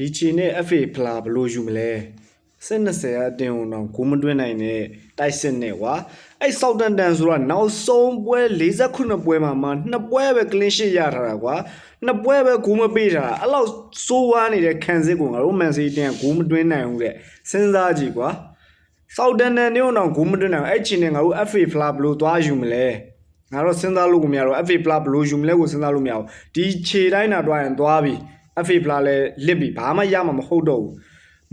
ဒီချီနဲ့ FA ဖလာဘယ်လိုယူမလဲစစ်20အတင်းအောင်တော့ဂိုးမတွင်းနိုင်တဲ့တိုက်စစ်နဲ့ကွာအဲ့ဆောက်တန်တန်ဆိုတာနောက်ဆုံးပွဲ49ပွဲမှာမှနှစ်ပွဲပဲကလင်းရှစ်ရထားတာကွာနှစ်ပွဲပဲဂိုးမပေးထားတာအဲ့လောက်စိုးဝါးနေတဲ့ခံစစ်ကိုငါတို့မန်စီးတင်းကဂိုးမတွင်းနိုင်ဘူးတဲ့စဉ်းစားကြည့်ကွာဆောက်တန်တန်မျိုးတော့ဂိုးမတွင်းနိုင်ဘူးအဲ့ချီနဲ့ငါတို့ FA ဖလာဘယ်လိုသွားယူမလဲငါတို့စဉ်းစားလို့ကိုမရတော့ FA ဖလာဘယ်လိုယူမလဲကိုစဉ်းစားလို့မရဘူးဒီခြေတိုင်းတာတွားရင်သွားပြီ FA ဖလာလဲလစ်ပြီဘာမှရမှာမဟုတ်တော့ဘူး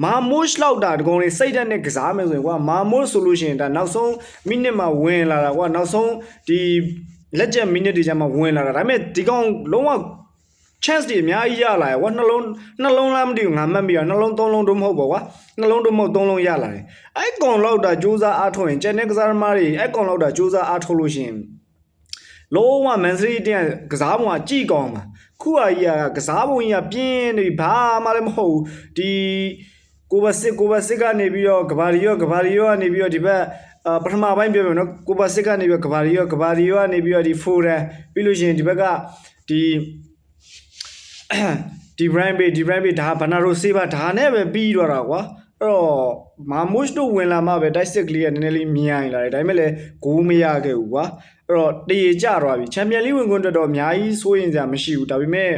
မာမို့လောက်တာဒီကောင်လေးစိတ်ဓာတ်နဲ့ကစားမယ်ဆိုရင်ကွာမာမို့ဆိုလို့ရှိရင်ဒါနောက်ဆုံးမိနစ်မှာဝင်လာတာကွာနောက်ဆုံးဒီလက်ကျက်မိနစ်တွေကျမှဝင်လာတာဒါပေမဲ့ဒီကောင်လုံးဝ chance တွေအများကြီးရလာရကွာနှလုံးနှလုံးလားမသိဘူးငါမှတ်မိရနှလုံးသုံးလုံးတော့မဟုတ်ပါကွာနှလုံးတော့မဟုတ်သုံးလုံးရလာတယ်အဲ့ကောင်လောက်တာစူးစမ်းအားထုတ်ရင်ကျန်တဲ့ကစားသမားတွေအဲ့ကောင်လောက်တာစူးစမ်းအားထုတ်လို့ရှိရင်လုံးဝမန်စီးတီးကကစားပုံကကြည်ကောင်းမှာ ခုအကြီးကကစားပုံကြီးကပြင်းနေပြီဘာမှလည်းမဟုတ်ဘူးဒီကိုဘစစ်ကိုဘစစ်ကနေပြီးတော့ကဘာရီယောကဘာရီယောကနေပြီးတော့ဒီဘက်အာပထမပိုင်းပြောပြမယ်နော်ကိုဘစစ်ကနေပြီးတော့ကဘာရီယောကဘာရီယောကနေပြီးတော့ဒီဖိုရန်ပြီးလို့ရှိရင်ဒီဘက်ကဒီဒီ brand ဘေးဒီ brand ဘေးဒါဘာနာရိုဆေးပါဒါနဲ့ပဲပြီးတော့တာကွာ အဲ့တော့မာမုရှ်တို့ဝင်လာမှပဲတိုက်စစ်ကလေးကနည်းနည်းလေးမြိုင်လာတယ်ဒါပေမဲ့လည်းဂိုးမရခဲ့ဘူးကွာအဲ့တော့တရေကြသွားပြီချန်ပီယံလိဝင်ခွင့်အတွက်တော့အများကြီးစိုးရင်စရာမရှိဘူးဒါပေမဲ့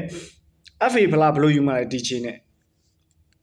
FA ဖလားဘယ်လိုယူမှလဲဒီချင်းနဲ့